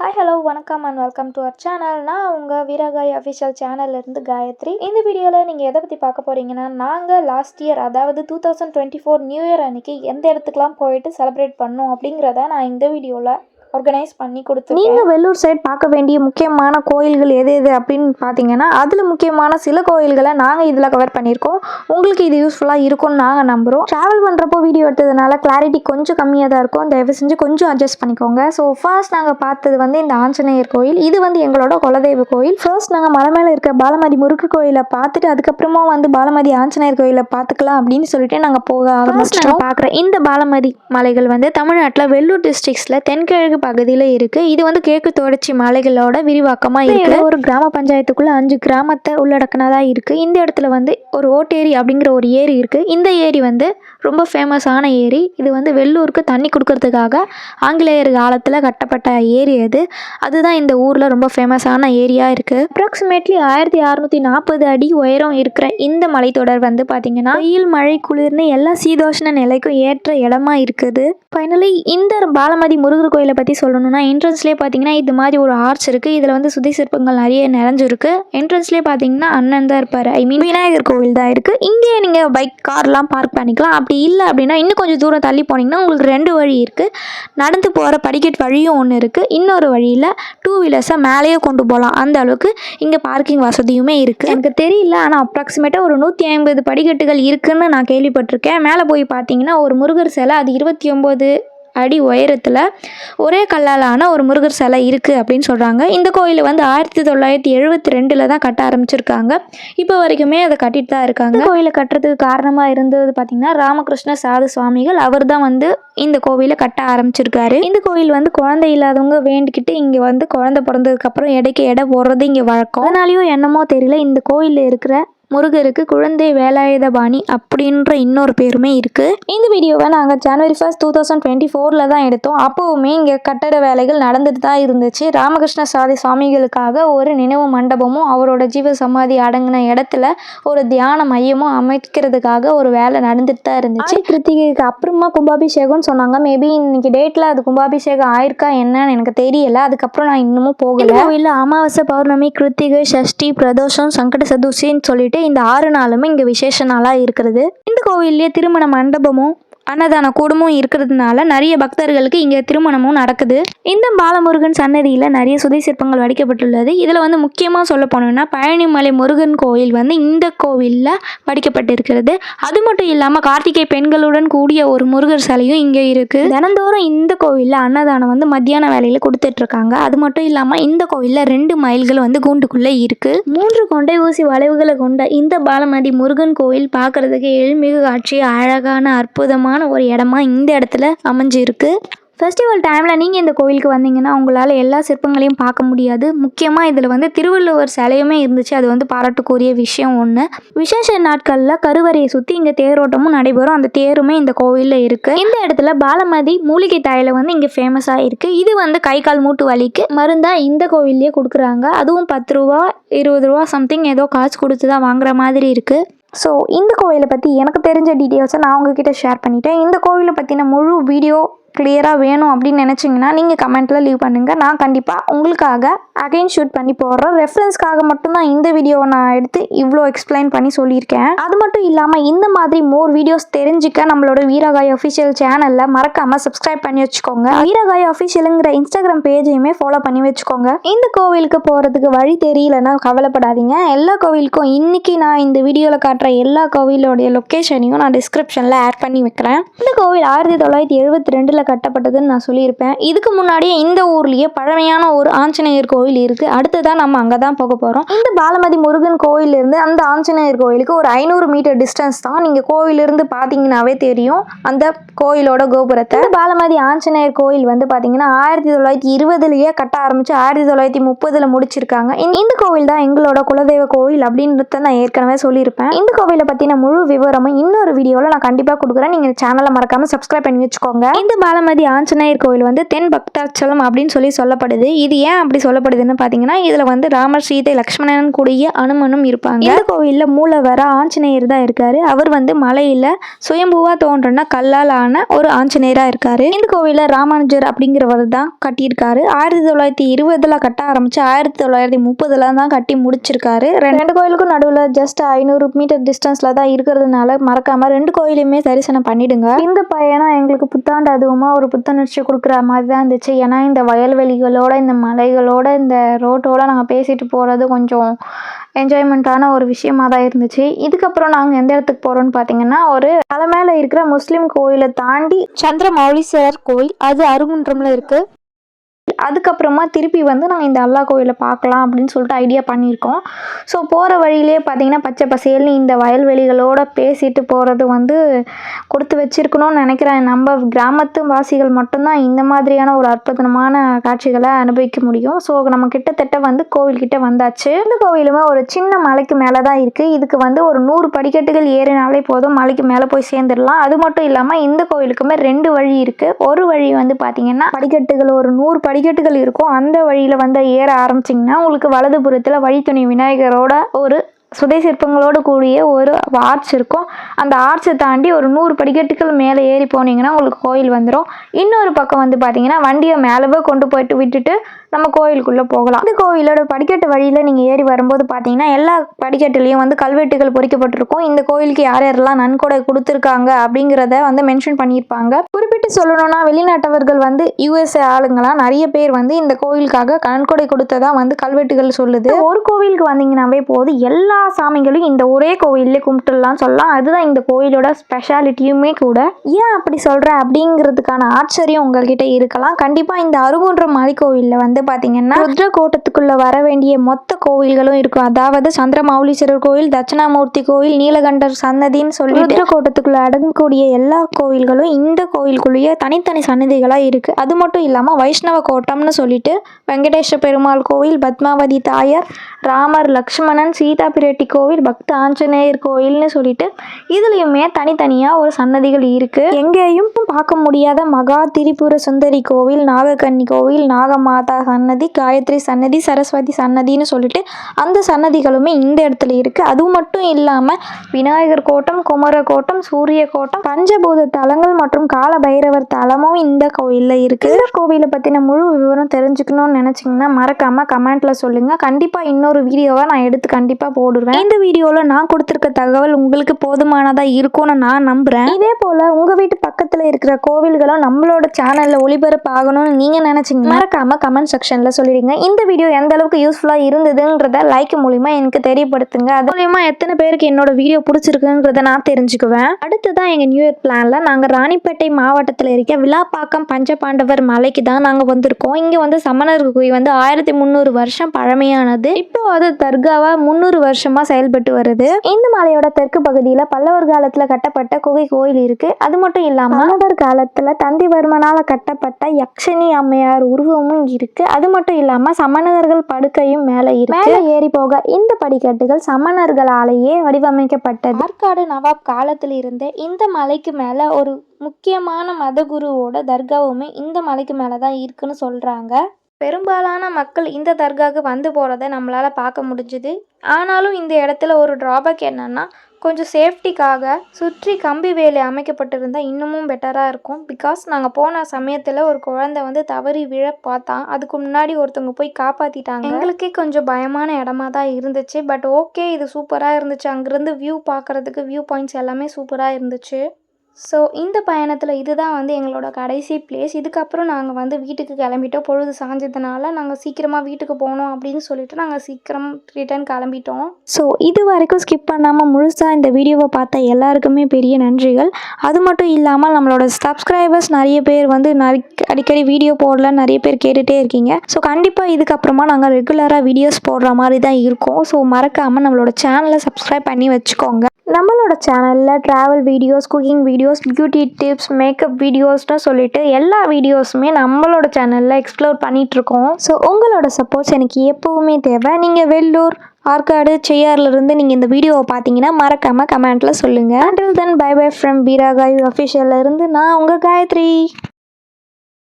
Hi hello வணக்கம் and welcome to our channel நான் உங்கள் வீரகாய் அஃபிஷியல் சேனல்லேருந்து காயத்ரி. இந்த வீடியோவில் நீங்கள் எதை பற்றி பார்க்க போகிறீங்கன்னா நாங்கள் லாஸ்ட் இயர் அதாவது two thousand twenty four new year அன்னைக்கு எந்த இடத்துக்குலாம் போயிட்டு செலிப்ரேட் பண்ணோம் அப்படிங்கிறத நான் இந்த வீடியோவில் ஆர்கனைஸ் பண்ணி கொடுத்து நீங்கள் வெள்ளூர் சைட் பார்க்க வேண்டிய முக்கியமான கோயில்கள் எது எது அப்படின்னு பார்த்தீங்கன்னா அதில் முக்கியமான சில கோயில்களை நாங்கள் இதில் கவர் பண்ணியிருக்கோம். உங்களுக்கு இது யூஸ்ஃபுல்லாக இருக்கும்னு நாங்கள் நம்புகிறோம் ட்ராவல் பண்ணுறப்போ வீடியோ எடுத்ததுனால கிளாரிட்டி கொஞ்சம் கம்மியாக தான் இருக்கும். தயவு செஞ்சு கொஞ்சம் அட்ஜஸ்ட் பண்ணிக்கோங்க. ஸோ ஃபர்ஸ்ட் நாங்கள் பார்த்தது வந்து இந்த ஆஞ்சநேயர் கோயில். இது வந்து எங்களோட குலதெய்வ கோயில். ஃபர்ஸ்ட் நாங்கள் மலை மேலே இருக்க பாலமதி முருகு கோயிலை பார்த்துட்டு அதுக்கப்புறமா வந்து பாலமதி ஆஞ்சநேயர் கோயிலை பார்த்துக்கலாம் அப்படின்னு சொல்லிட்டு நாங்கள் போக ஆரம்பிச்சிட்டோம். பார்க்குற இந்த பாலமதி மலைகள் வந்து தமிழ்நாட்டில் வெள்ளூர் டிஸ்ட்ரிக்ஸில் தென்கிழக்கு பகுதியில் இருக்குது இது வந்து கிழக்கு தொடர்ச்சி மலைகளோட விரிவாக்கமாக இருக்குது ஒரு கிராம பஞ்சாயத்துக்குள்ள அஞ்சு கிராமத்தை உள்ளடக்கினதாக இருக்குது இந்த இடத்துல வந்து ஒரு ஓட்டேரி அப்படிங்கிற ஒரு ஏரி இருக்குது இந்த ஏரி வந்து ரொம்ப ஃபேமஸான ஏரி. இது வந்து வெள்ளூருக்கு தண்ணி கொடுக்கறதுக்காக ஆங்கிலேயர் காலத்தில் கட்டப்பட்ட ஏரி அது. அதுதான் இந்த ஊரில் ரொம்ப ஃபேமஸான ஏரியா இருக்குது அப்ராக்சிமேட்லி ஆயிரத்தி அறநூற்றி நாற்பது அடி உயரம் இருக்கிற இந்த மலைத்தொடர் வந்து பார்த்திங்கன்னா வெயில் மழை குளிர்னு எல்லா சீதோஷ்ண நிலைக்கும் ஏற்ற இடமா இருக்குது. ஃபைனலி இந்த பாலமதி முருகர் கோயிலை பற்றி சொல்லணும்னா என்ட்ரன்ஸ்லேயே பார்த்தீங்கன்னா இது மாதிரி ஒரு ஆர்ச் இருக்குது இதில் வந்து சுதி சிற்பங்கள் நிறைய நிறைஞ்சிருக்கு. என்ட்ரன்ஸ்லேயே பார்த்தீங்கன்னா அண்ணன் தான் இருப்பார். ஐ மீன் விநாயகர் கோவில் தான் இருக்குது இங்கே நீங்கள் பைக் கார்லாம் பார்க் பண்ணிக்கலாம். அப்படி இல்லை அப்படின்னா இன்னும் கொஞ்சம் தூரம் தள்ளி போனீங்கன்னா உங்களுக்கு ரெண்டு வழி இருக்குது நடந்து போகிற படிக்கட் வழியும் ஒன்று இருக்குது இன்னொரு வழியில் டூ வீலர்ஸை மேலேயே கொண்டு போகலாம். அந்த அளவுக்கு இங்கே பார்க்கிங் வசதியுமே இருக்குது எனக்கு தெரியல ஆனால் அப்ராக்சிமேட்டாக ஒரு நூற்றி ஐம்பது படிக்கட்டுகள் இருக்குதுன்னு நான் கேள்விப்பட்டிருக்கேன். மேலே போய் பார்த்தீங்கன்னா ஒரு முருகர் சிலை அது இருபத்தி ஒம்பது அடி உயரத்தில் ஒரே கல்லால் ஆன ஒரு முருகர் சிலை இருக்குது அப்படின்னு சொல்கிறாங்க இந்த கோயில் வந்து ஆயிரத்தி தொள்ளாயிரத்தி எழுபத்தி ரெண்டில் தான் கட்ட ஆரம்பிச்சிருக்காங்க. இப்போ வரைக்குமே அதை கட்டிட்டு தான் இருக்காங்க. கோயிலை கட்டுறதுக்கு காரணமாக இருந்தது பார்த்திங்கன்னா ராமகிருஷ்ண சாது சுவாமிகள் அவர் தான் வந்து இந்த கோவிலை கட்ட ஆரம்பிச்சிருக்காரு. இந்த கோயில் வந்து குழந்தை இல்லாதவங்க வேண்டிக்கிட்டு இங்கே வந்து குழந்தை பிறந்ததுக்கப்புறம் எடைக்கு எடை போடுறது இங்கே வழக்கம். அதனாலேயோ என்னமோ தெரியல இந்த கோயிலில் இருக்கிற முருகருக்கு குழந்தை வேலாயுதபாணி அப்படின்ற இன்னொரு பேருமே இருக்குது இந்த வீடியோவை நாங்கள் ஜனவரி ஃபர்ஸ்ட் டூ தௌசண்ட் டுவெண்ட்டி ஃபோரில் தான் எடுத்தோம். அப்போவுமே இங்கே கட்டட வேலைகள் நடந்துட்டு தான் இருந்துச்சு. ராமகிருஷ்ண சாதி சுவாமிகளுக்காக ஒரு நினைவு மண்டபமும் அவரோட ஜீவ சமாதி அடங்கின இடத்துல ஒரு தியான மையமும் அமைக்கிறதுக்காக ஒரு வேலை நடந்துட்டு தான் இருந்துச்சு. கிருத்திகைக்கு அப்புறமா கும்பாபிஷேகம்னு சொன்னாங்க. மேபி இன்னைக்கு டேட்டில் அது கும்பாபிஷேகம் ஆயிருக்கா என்னன்னு எனக்கு தெரியல. அதுக்கப்புறம் நான் இன்னமும் போகல. கோவிலில் அமாவாசை பௌர்ணமி கிருத்திகை சஷ்டி பிரதோஷம் சங்கட சதுர்த்தின்னு சொல்லிட்டு இந்த ஆறு நாளுமே இங்கே விசேஷ நாளாக இருக்கிறது. இந்த கோவில்லேயே திருமண மண்டபமும் அன்னதான கூடமும் இருக்கிறதுனால நிறைய பக்தர்களுக்கு இங்கே திருமணமும் நடக்குது. இந்த பாலமுருகன் சன்னதியில் நிறைய சுதை சிற்பங்கள் வடிக்கப்பட்டுள்ளது. இதில் வந்து முக்கியமாக சொல்ல போனோம்னா பழனிமலை முருகன் கோயில் வந்து இந்த கோவிலில் வடிக்கப்பட்டிருக்கிறது. அது மட்டும் இல்லாமல் கார்த்திகை பெண்களுடன் கூடிய ஒரு முருகர் சிலையும் இங்கே இருக்குது தினந்தோறும் இந்த கோவிலில் அன்னதானம் வந்து மத்தியான வேலையில் கொடுத்துட்ருக்காங்க. அது மட்டும் இல்லாமல் இந்த கோவிலில் ரெண்டு மைல்கள் வந்து கூண்டுக்குள்ளே இருக்குது மூன்று கொண்டை ஊசி வளைவுகளை கொண்ட இந்த பாலமதி முருகன் கோயில் பார்க்குறதுக்கு எழில்மிகு காட்சி அழகான அற்புதமான ஒரு இடமா இந்த இடத்துல அமைஞ்சிருக்கு. ஃபெஸ்டிவல் டைமில் நீங்கள் இந்த கோவிலுக்கு வந்தீங்கன்னா உங்களால் எல்லா சிற்பங்களையும் பார்க்க முடியாது. முக்கியமாக இதில் வந்து திருவள்ளுவர் சிலையுமே இருந்துச்சு. அது வந்து பாராட்டுக்குரிய விஷயம் ஒன்று விசேஷ நாட்களில் கருவறையை சுற்றி இங்கே தேரோட்டமும் நடைபெறும். அந்த தேருமே இந்த கோவிலில் இருக்குது இந்த இடத்துல பாலமதி மூலிகை தாயில் வந்து இங்கே ஃபேமஸாக இருக்குது இது வந்து கை கால் மூட்டு வலிக்கு மருந்தாக இந்த கோவில்லையே கொடுக்குறாங்க. அதுவும் பத்து ரூபா இருபது ரூபா சம்திங் ஏதோ காசு கொடுத்து தான் வாங்குற மாதிரி இருக்குது ஸோ இந்த கோவிலை பற்றி எனக்கு தெரிஞ்ச டீட்டெயில்ஸை நான் உங்ககிட்ட ஷேர் பண்ணிட்டேன். இந்த கோவிலை பற்றின முழு வீடியோ கிளியராக வேணும் அப்படின்னு நினச்சிங்கன்னா நீங்கள் கமெண்ட்டில் லீவ் பண்ணுங்கள் நான் கண்டிப்பாக உங்களுக்காக அகைன் ஷூட் பண்ணி போடுறேன். ரெஃபரன்ஸ்க்காக மட்டும்தான் இந்த வீடியோவை நான் எடுத்து இவ்வளோ எக்ஸ்பிளைன் பண்ணி சொல்லியிருக்கேன். அது மட்டும் இல்லாமல் இந்த மாதிரி மோர் வீடியோஸ் தெரிஞ்சுக்க நம்மளோட வீரகாய் அஃபிஷியல் சேனலில் மறக்காமல் சப்ஸ்கிரைப் பண்ணி வச்சுக்கோங்க. வீரகாய் அஃபிஷியலுங்கிற இன்ஸ்டாகிராம் பேஜையுமே ஃபாலோ பண்ணி வச்சுக்கோங்க. இந்த கோவிலுக்கு போகிறதுக்கு வழி தெரியலன்னா கவலைப்படாதீங்க. எல்லா கோவிலுக்கும் இன்னைக்கு நான் இந்த வீடியோவில் காட்டுற எல்லா கோவிலோடைய லொக்கேஷனையும் நான் டிஸ்கிரிப்ஷனில் ஆட் பண்ணி வைக்கிறேன். இந்த கோவில் ஆயிரத்தி தொள்ளாயிரத்தி எழுபத்தி ரெண்டில் கட்டப்பட்டதுன்னு நான் சொல்லியிருப்பேன். இதுக்கு முன்னாடியே இந்த ஊர்லேயே பழமையான ஒரு ஆஞ்சநேயர் கோயில் இருக்குது அடுத்ததான் நம்ம அங்கே தான் போக போகிறோம் இந்த பாலமதி முருகன் கோயிலிருந்து அந்த ஆஞ்சநேயர் கோயிலுக்கு ஒரு ஐநூறு மீட்டர் டிஸ்டன்ஸ் தான் நீங்கள் கோயிலிருந்து பார்த்தீங்கன்னாவே தெரியும். அந்த கோயிலோட கோபுரத்தை. பாலமதி ஆஞ்சநேயர் கோயில் வந்து பார்த்தீங்கன்னா ஆயிரத்தி தொள்ளாயிரத்தி இருபதுலேயே கட்ட ஆரம்பித்து ஆயிரத்தி தொள்ளாயிரத்தி முப்பதில் முடிச்சிருக்காங்க. இந்த- இந்த கோவில் தான் எங்களோட குலதெய்வ கோவில் அப்படின்றத நான் ஏற்கனவே சொல்லியிருப்பேன். இந்த கோவிலை பற்றின முழு விவரமும் இன்னொரு வீடியோவில் நான் கண்டிப்பாக கொடுக்குறேன். நீங்கள் சேனலை மறக்காமல் சப்ஸ்கிரைப் பண்ணி வச்சுக்கோங்க. இந்த பால காலமதி ஆஞ்சநேயர் கோவில் வந்து தென் பக்தாச்சலம் அப்படின்னு சொல்லி சொல்லப்படுது. இது ஏன் அப்படி சொல்லப்படுதுன்னு பார்த்தீங்கன்னா இதில் வந்து ராமர் சீதை லக்ஷ்மணன் கூடிய அனுமனும் இருப்பாங்க. இந்த கோவிலில் மூலவர ஆஞ்சநேயர் தான் இருக்காரு. அவர் வந்து மலையில் சுயம்புவா தோன்றன கல்லால் ஆன ஒரு ஆஞ்சநேயராக இருக்காரு. இந்த கோவிலில் ராமானுஜர் அப்படிங்கிறவர் தான் கட்டியிருக்காரு. ஆயிரத்தி தொள்ளாயிரத்தி இருபதுல கட்ட ஆரம்பிச்சு ஆயிரத்தி தொள்ளாயிரத்தி முப்பதுல தான் கட்டி முடிச்சிருக்காரு. ரெண்டு கோயிலுக்கும் நடுவில் ஜஸ்ட் ஐநூறு மீட்டர் டிஸ்டன்ஸில் தான் இருக்கிறதுனால மறக்காம ரெண்டு கோயிலுமே தரிசனம் பண்ணிடுங்க. இந்த பயணம் எங்களுக்கு புத்தாண்டு அதுவுமா ஒரு புத்துணர்ச்சி கொடுக்குற மாதிரி தான் இருந்துச்சு. ஏன்னா இந்த வயல்வெளிகளோட இந்த மலைகளோட இந்த ரோட்டோட நாங்கள் பேசிட்டு போகிறது கொஞ்சம் என்ஜாய்மெண்ட்டான ஒரு விஷயமா தான் இருந்துச்சு. இதுக்கப்புறம் நாங்கள் எந்த இடத்துக்கு போகிறோம்னு பார்த்தீங்கன்னா ஒரு மலை மேலே இருக்கிற முஸ்லீம் கோயிலை தாண்டி சந்திரமௌலீஸ்வரர் கோயில் அது அருகுன்றமில் இருக்குது அதுக்கப்புறமா திருப்பி வந்து நாங்கள் இந்த அல்லா கோயிலை பார்க்கலாம் அப்படின்னு சொல்லிட்டு ஐடியா பண்ணியிருக்கோம். ஸோ போகிற வழியிலே பார்த்தீங்கன்னா பச்சை பசேல்னு இந்த வயல்வெளிகளோடு பேசிட்டு போகிறது வந்து கொடுத்து வச்சுருக்கணும்னு நினைக்கிறேன். நம்ம கிராமத்து வாசிகள் மட்டும்தான் இந்த மாதிரியான ஒரு அற்புதமான காட்சிகளை அனுபவிக்க முடியும். ஸோ நம்ம கிட்டத்தட்ட வந்து கோவில்கிட்ட வந்தாச்சு. இந்த கோவிலுமே ஒரு சின்ன மலைக்கு மேலே தான் இருக்குது இதுக்கு வந்து ஒரு நூறு படிக்கட்டுகள் ஏறினாலே போதும். மலைக்கு மேலே போய் சேர்ந்துடலாம். அது மட்டும் இல்லாமல் இந்த கோவிலுக்குமே ரெண்டு வழி இருக்குது ஒரு வழி வந்து பார்த்தீங்கன்னா படிக்கட்டுகள் ஒரு நூறு படிக்கட்டுகள் இருக்கும் அந்த வழியில் வந்து ஏற ஆரம்பிச்சிங்கன்னா உங்களுக்கு வலதுபுறத்தில் வழித்துணை விநாயகரோட ஒரு சுதை சிற்பங்களோடு கூடிய ஒரு ஆர்ச் இருக்கும். அந்த ஆர்ச்சை தாண்டி ஒரு நூறு படிக்கட்டுகள் மேலே ஏறி போனீங்கன்னா உங்களுக்கு கோயில் வந்துடும் இன்னொரு பக்கம் வந்து பார்த்தீங்கன்னா வண்டியை மேலே கொண்டு போயிட்டு விட்டுட்டு நம்ம கோயிலுக்குள்ளே போகலாம். இந்த கோயிலோட படிக்கட்டு வழியில் நீங்கள் ஏறி வரும்போது பார்த்தீங்கன்னா எல்லா படிக்கட்டுலேயும் வந்து கல்வெட்டுகள் பொறிக்கப்பட்டிருக்கும். இந்த கோயிலுக்கு யார் யாரெல்லாம் நன்கொடை கொடுத்துருக்காங்க அப்படிங்கிறத வந்து மென்ஷன் பண்ணியிருப்பாங்க. குறிப்பிட்டு சொல்லணும்னா வெளிநாட்டவர்கள் வந்து யூஎஸ்ஏ ஆளுங்களாம் நிறைய பேர் வந்து இந்த கோயிலுக்காக நன்கொடை கொடுத்ததா வந்து கல்வெட்டுகள் சொல்லுது. ஒரு கோவிலுக்கு வந்தீங்கன்னாவே போது எல்லா சாமிகளையும் இந்த ஒரே கோவில்லே கும்பிட்டுலாம் சொல்லலாம். அதுதான் இந்த கோயிலோட ஸ்பெஷாலிட்டியுமே கூட. ஏன் அப்படி சொல்கிறேன் அப்படிங்கிறதுக்கான ஆச்சரியம் உங்கள்கிட்ட இருக்கலாம். கண்டிப்பாக இந்த அருகுன்ற மலை கோவிலில் வந்து பார்த்தீங்கன்னா ருத்ரகோட்டத்துக்குள்ளே வர வேண்டிய மொத்த கோவில்களும் இருக்கும். அதாவது சந்திரமௌலீஸ்வரர் கோயில் தட்சிணாமூர்த்தி கோயில் நீலகண்டர் சன்னதின்னு சொல்லி ருத்ர அடங்கக்கூடிய எல்லா கோவில்களும் இந்த கோயிலுக்குள்ளேயே தனித்தனி சன்னதிகளாக இருக்குது அது மட்டும் இல்லாமல் வைஷ்ணவ கோட்டம்னு சொல்லிட்டு வெங்கடேஸ்வர பெருமாள் கோவில் பத்மாவதி தாயார் ராமர் லக்ஷ்மணன் சீதா பிரெட்டி கோவில் பக்த ஆஞ்சநேயர் கோயில்னு சொல்லிட்டு இதுலேயுமே தனித்தனியாக ஒரு சன்னதிகள் இருக்குது எங்கேயும் பார்க்க முடியாத மகா திரிபுர சுந்தரி கோவில் நாகக்கன்னி கோவில் நாகமாதா சன்னதி காயத்ரி சன்னதி சரஸ்வதி சன்னதின்னு சொல்லிட்டு அந்த சன்னதிகளுமே இந்த இடத்துல இருக்குது அது மட்டும் இல்லாமல் விநாயகர் கோட்டம் குமர கோட்டம் சூரிய கோட்டம் பஞ்சபூத தலங்கள் மற்றும் கால பைரவர் தலமும் இந்த கோயிலில் இருக்குது இந்த கோவிலை பற்றின முழு விவரம் தெரிஞ்சுக்கணும்னு நினச்சிங்கன்னா மறக்காமல் கமெண்ட்டில் சொல்லுங்கள் கண்டிப்பாக இன்னொரு வீடியோவை நான் எடுத்து கண்டிப்பாக போடுவேன். இந்த வீடியோவில் நான் கொடுத்துருக்க தகவல் உங்களுக்கு போதுமானதாக இருக்கும்னு நான் நம்புகிறேன் இதே போல் உங்கள் வீட்டு பக்கத்தில் இருக்கிற கோவில்களும் நம்மளோட சேனலில் ஒளிபரப்பு ஆகணும்னு நீங்கள் நினச்சிங்க மறக்காமல் கமெண்ட் செக்ஷனில் சொல்லிடுங்க. இந்த வீடியோ எந்த அளவுக்கு யூஸ்ஃபுல்லாக இருந்ததுன்றத லைக் மூலிமா எனக்கு தெரியப்படுத்துங்க. அது மூலிமா எத்தனை பேருக்கு என்னோட வீடியோ பிடிச்சிருக்குங்கிறத நான் தெரிஞ்சுக்குவேன். அடுத்ததான் எங்கள் நியூ இயர் பிளானில் நாங்கள் ராணிப்பேட்டை மாவட்டத்தில் இருக்க விழாப்பாக்கம் பஞ்சபாண்டவர் மலைக்கு தான் நாங்கள் வந்திருக்கோம். இங்கே வந்து சமணர் கோயில் வந்து ஆயிரத்தி முந்நூறு வருஷம் பழமையானது. இப்போ அது தர்காவா முந்நூறு வருஷமாக செயல்பட்டு வருது. இந்த மலையோட தெற்கு பகுதியில் பல்லவர் காலத்தில் கட்டப்பட்ட குகை கோயில் இருக்கு. அது மட்டும் இல்லாமல் மன்னவர் காலத்தில் தந்திவர்மனால் கட்டப்பட்ட யக்ஷனி அம்மையார் உருவமும் இருக்கு. அது மட்டும் இல்லாமல் சமணர்கள் படுக்கையும் மேலே இருக்கு. மேலே ஏறி போக இந்த படிக்கட்டுகள் சமணர்களாலேயே வடிவமைக்கப்பட்டது. ஆற்காடு நவாப் காலத்தில் இருந்தே இந்த மலைக்கு மேலே ஒரு முக்கியமான மதகுருவோட தர்காவுமே இந்த மலைக்கு மேலே தான் இருக்குன்னு சொல்கிறாங்க பெரும்பாலான மக்கள் இந்த தர்காவுக்கு வந்து போகிறத நம்மளால் பார்க்க முடிஞ்சுது. ஆனாலும் இந்த இடத்துல ஒரு ட்ராபேக் என்னென்னா கொஞ்சம் சேஃப்டிக்காக சுற்றி கம்பி வேலி அமைக்கப்பட்டிருந்தால் இன்னமும் பெட்டராக இருக்கும். பிகாஸ் நாங்கள் போன சமயத்தில் ஒரு குழந்தை வந்து தவறி விழ பார்த்தா அதுக்கு முன்னாடி ஒருத்தவங்க போய் காப்பாற்றிட்டாங்க எங்களுக்கே கொஞ்சம் பயமான இடமா தான் இருந்துச்சு. பட் ஓகே இது சூப்பராக இருந்துச்சு. அங்கேருந்து வியூ பார்க்குறதுக்கு வியூ பாயிண்ட்ஸ் எல்லாமே சூப்பராக இருந்துச்சு. ஸோ இந்த பயணத்தில் இதுதான் வந்து எங்களோட கடைசி பிளேஸ் இதுக்கப்புறம் நாங்கள் வந்து வீட்டுக்கு கிளம்பிட்டோம். பொழுது சாஞ்சதுனால நாங்கள் சீக்கிரமாக வீட்டுக்கு போகணும் அப்படின்னு சொல்லிட்டு நாங்கள் சீக்கிரம் ரிட்டர்ன் கிளம்பிட்டோம். ஸோ இது வரைக்கும் ஸ்கிப் பண்ணாமல் முழுசாக இந்த வீடியோவை பார்த்த எல்லாருக்குமே பெரிய நன்றிகள். அது மட்டும் இல்லாமல் நம்மளோட சப்ஸ்கிரைபர்ஸ் நிறைய பேர் வந்து அடிக்கடி வீடியோ போடல நிறைய பேர் கேட்டுகிட்டே இருக்கீங்க. ஸோ கண்டிப்பாக இதுக்கப்புறமா நாங்கள் ரெகுலராக வீடியோஸ் போடுற மாதிரி தான் இருக்கோம். ஸோ மறக்காமல் நம்மளோட சேனலை சப்ஸ்கிரைப் பண்ணி வச்சுக்கோங்க. நம்மளோட சேனலில் travel videos cooking videos beauty tips makeup வீடியோஸ்னு சொல்லிட்டு எல்லா வீடியோஸுமே நம்மளோட சேனலில் எக்ஸ்ப்ளோர் பண்ணிகிட்ருக்கோம் ஸோ உங்களோட சப்போர்ட்ஸ் எனக்கு எப்போவுமே தேவை. நீங்கள் வெள்ளூர் ஆற்காடு செய்யார்லேருந்து நீங்கள் இந்த வீடியோவை பார்த்தீங்கன்னா மறக்காமல் கமெண்ட்டில் சொல்லுங்கள் until then bye bye from பீராகாய் அஃபிஷியல்லேருந்து நான் உங்கள் காயத்ரி.